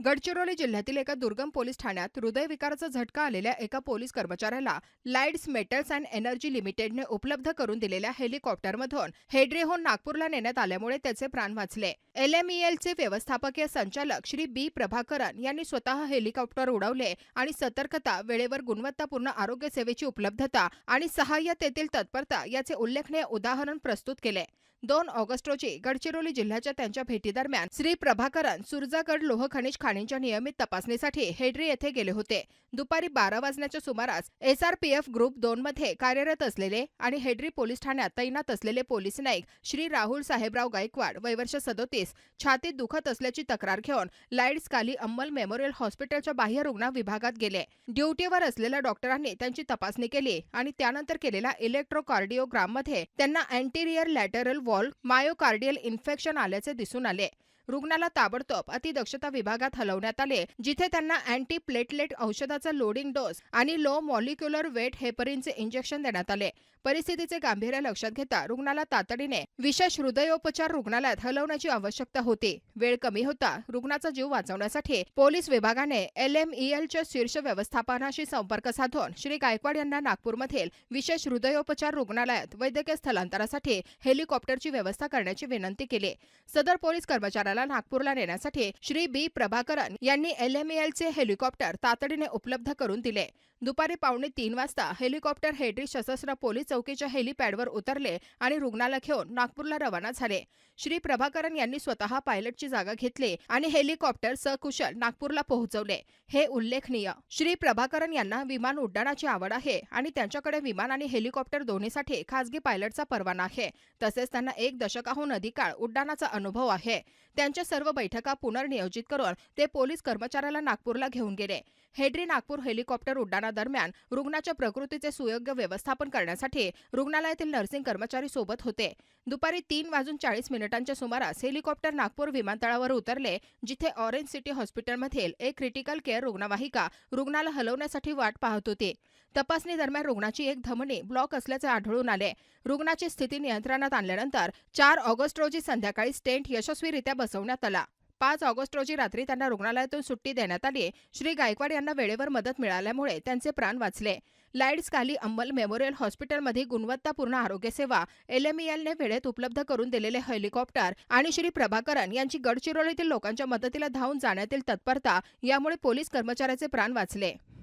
गडचिरोली जिल्ह्यातील एका दुर्गम पोलीस ठाण्यात हृदयविकाराचा झटका आलेल्या एका पोलीस कर्मचाऱ्याला लाईड्स मेटल्स अँड एनर्जी लिमिटेडने उपलब्ध करून दिलेल्या हेलिकॉप्टरमधून हेड्रेहून नागपूरला नेण्यात आल्यामुळे त्याचे प्राण वाचले. एलएमईएलचे व्यवस्थापकीय संचालक श्री बी. प्रभाकरन यांनी स्वतः हेलिकॉप्टर उडवले आणि सतर्कता वेळेवर गुणवत्तापूर्ण आरोग्य सेवेची उपलब्धता आणि सहाय्यतेतील तत्परता याचे उल्लेखनीय उदाहरण प्रस्तुत केले. दोन ऑगस्ट रोजी गडचिरोली जिल्ह्याच्या त्यांच्या भेटीदरम्यान श्री प्रभाकरन सुरजागड लोह खनिज खाणींच्या नियमित तपासणीसाठी हेड्री येथे गेले होते. दुपारी बारा वाजण्याच्या सुमारास एसआरपीएफ ग्रुप दोन मध्ये कार्यरत असलेले आणि हेड्री पोलीस ठाण्यात तैनात असलेले पोलीस नाईक श्री राहुल साहेबराव गायकवाड वैवर्ष सदोतीस छातीत दुखत असल्याची तक्रार घेऊन लाईड्स काली अंमल मेमोरियल हॉस्पिटलच्या बाह्य रुग्ण विभागात गेले. ड्युटीवर असलेल्या डॉक्टरांनी त्यांची तपासणी केली आणि त्यानंतर केलेल्या इलेक्ट्रोकार्डिओग्राममध्ये त्यांना anterior lateral wall myocardial infection आल्याचे दिसून आले. रुग्णाला ताबडतोब अतिदक्षता विभागात हलवण्यात आले जिथे त्यांना अँटी प्लेटलेट औषधाचा लोडिंग डोस आणि लो मॉलिक्युलर वेट हेपरिनचे इंजेक्शन देण्यात आले. परिस्थितीचे गांभीर्य लक्षात घेता रुग्णाला तातडीने विशेष हृदयोपचार रुग्णालयात हलवण्याची आवश्यकता होती. वेळ कमी होता. रुग्णाचा जीव वाचवण्यासाठी पोलीस विभागाने एलएमईएलच्या शीर्ष व्यवस्थापनाशी संपर्क साधून श्री गायकवाड यांना नागपूरमधील विशेष हृदयोपचार रुग्णालयात वैद्यकीय स्थलांतरासाठी हेलिकॉप्टरची व्यवस्था करण्याची विनंती केली. सदर पोलीस कर्मचाऱ्याला नागपूरला नेण्यासाठी श्री बी. प्रभाकरन यांनी एलएमईएलचे हेलिकॉप्टर तातडीने उपलब्ध करून दिले. दुपारी पावणे तीन वाजता हेलिकॉप्टर हेड्री सशस्त्र पोलीस चौकीच्या हेलिपॅडवर उतरले आणि रुग्णाला घेऊन नागपूरला रवाना झाले. श्री प्रभाकरन यांनी स्वतः पायलटची जागा घेतली आणि हेलिकॉप्टर सकुशल नागपूरला पोहोचवले. हे उल्लेखनीय. श्री प्रभाकरन यांना विमान उड्डाणाची आवड आहे आणि त्यांच्याकडे विमान आणि हेलिकॉप्टर दोन्हीसाठी खासगी पायलटचा परवाना आहे. तसेच त्यांना एक दशकाहून अधिक काळ उड्डाणाचा अनुभव आहे. त्यांच्या सर्व बैठका पुनर्नियोजित करून ते पोलीस कर्मचाऱ्याला नागपूरला घेऊन गेले. हेड्री नागपूर हेलिकॉप्टर उड्डाणादरम्यान रुग्णाच्या प्रकृतीचे सुयोग्य व्यवस्थापन करण्यासाठी रुग्णालयातील नर्सिंग कर्मचारी सोबत होते. दुपारी तीन वाजून चाळीस मिनिटांच्या सुमारास हेलिकॉप्टर नागपूर विमानतळावर उतरले जिथे ऑरेंज सिटी हॉस्पिटलमधील एक क्रिटिकल केअर रुग्णवाहिका रुग्णाला हलवण्यासाठी वाट पाहत होती. तपासणी दरम्यान रुग्णाची एक धमनी ब्लॉक असल्याचे आढळून आले. रुग्णाची स्थिती नियंत्रणात आणल्यानंतर चार ऑगस्ट रोजी संध्याकाळी स्टेंट यशस्वीरित्या बसवण्यात आला. पाच ऑगस्ट रोजी रात्री त्यांना रुग्णालयातून सुट्टी देण्यात आली श्री गायकवाड यांना वेळेवर मदत मिळाल्यामुळे त्यांचे प्राण वाचले. लाईड्स काली अंमल मेमोरियल हॉस्पिटलमध्ये गुणवत्तापूर्ण आरोग्य सेवा एलएमईएलने वेळेत उपलब्ध करून दिलेले हेलिकॉप्टर आणि श्री प्रभाकरन यांची गडचिरोलीतील लोकांच्या मदतीला धावून जाण्यातील तत्परता यामुळे पोलीस कर्मचाऱ्याचे प्राण वाचले.